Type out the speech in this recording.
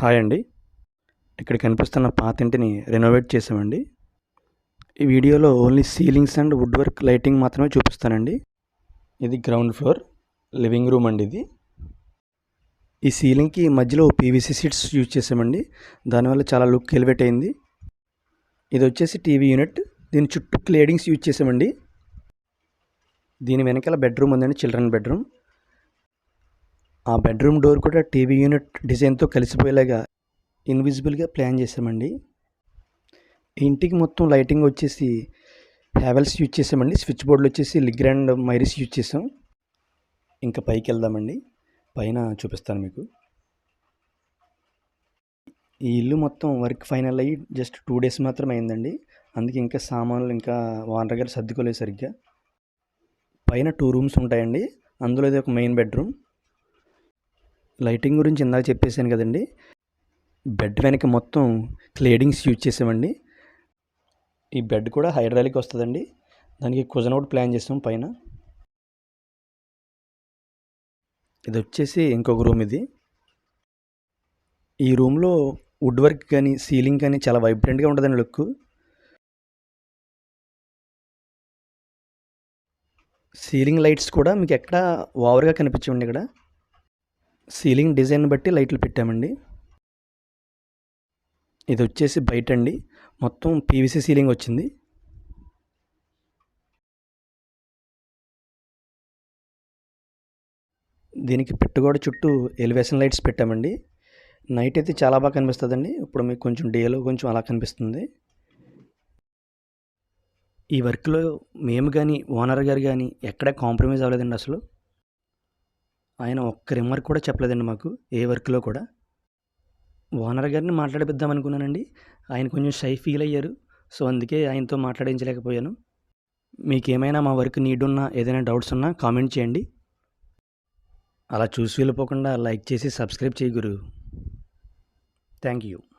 Hi అండి. ఇక్కడ కనిపిస్తున్న పాత ఇంటిని రెనోవేట్ చేసామండి ఈ వీడియోలో only ceilings and wood work lighting మాత్రమే చూపిస్తానండి. ఇది గ్రౌండ్ ఫ్లోర్ లివింగ్ రూమ్ అండి ఇది. ఈ సీలింగ్కి మధ్యలో పీవీసీ సీట్స్ యూజ్ చేసామండి దానివల్ల చాలా లుక్ ఎలివేట్ అయింది. ఇది వచ్చేసి టీవీ యూనిట్ దీని చుట్టూ క్లేడింగ్స్ యూజ్ చేసామండి దీని వెనకాల బెడ్రూమ్ ఉందండి చిల్డ్రన్ బెడ్రూమ్ ఆ బెడ్రూమ్ డోర్ కూడా టీవీ యూనిట్ డిజైన్తో కలిసిపోయేలాగా ఇన్విజిబుల్గా ప్లాన్ చేసామండి ఇంటికి మొత్తం లైటింగ్ వచ్చేసి హ్యావెల్స్ యూజ్ చేసామండి స్విచ్ బోర్డులు వచ్చేసి లిగ్రాండ్ మైరిస్ యూజ్ చేసాం ఇంకా పైకి వెళ్దామండి. పైన చూపిస్తాను మీకు. ఈ ఇల్లు మొత్తం వర్క్ ఫైనల్ అయ్యి జస్ట్ టూ డేస్ మాత్రమే అయిందండి. అందుకే ఇంకా సామాన్లు ఇంకా ఓనర్ గారు సర్దుకోలేదు సరిగ్గా. పైన టూ రూమ్స్ ఉంటాయండి. అందులో ఇది ఒక మెయిన్ బెడ్రూమ్. లైటింగ్ గురించి ఇందాక చెప్పేశాను కదండి. బెడ్ వెనక మొత్తం క్లేడింగ్స్ యూజ్ చేసామండి. ఈ బెడ్ కూడా హైడ్రాలిక్ వస్తుందండి. దానికి కుజన్ ఒకటి ప్లాన్ చేసాం పైన. ఇది వచ్చేసి ఇంకొక రూమ్ ఇది. ఈ రూమ్లో వుడ్ వర్క్ కానీ సీలింగ్ కానీ చాలా వైబ్రెంట్గా ఉంటుందండి లుక్. సీలింగ్ లైట్స్ కూడా మీకు ఎక్కడ ఓవర్గా కనిపించండి ఇక్కడ. సీలింగ్ డిజైన్ బట్టి లైట్లు పెట్టామండి. ఇది వచ్చేసి బయట అండి. మొత్తం పీవీసీ సీలింగ్ వచ్చింది. దీనికి పెట్టుగోడ చుట్టూ ఎలివేషన్ లైట్స్ పెట్టామండి. నైట్ అయితే చాలా బాగా కనిపిస్తుందండి. ఇప్పుడు మీకు కొంచెం డేలో కొంచెం అలా కనిపిస్తుంది. ఈ వర్క్లో మేము కానీ ఓనర్ గారు కానీ ఎక్కడ కాంప్రమైజ్ అవ్వలేదండి అసలు. ఆయన ఒక్క రిమార్క్ కూడా చెప్పలేదండి మాకు ఏ వర్క్లో కూడా. ఓనర్ గారిని మాట్లాడిపిద్దాం అనుకున్నానండి. ఆయన కొంచెం షై ఫీల్ అయ్యారు. సో అందుకే ఆయనతో మాట్లాడించలేకపోయాను. మీకు ఏమైనా మా వర్క్ నీడ్ ఉన్నా ఏదైనా డౌట్స్ ఉన్నా కామెంట్ చేయండి. అలా చూసి వెళ్ళిపోకుండా లైక్ చేసి సబ్స్క్రైబ్ చేయగురు థ్యాంక్ యూ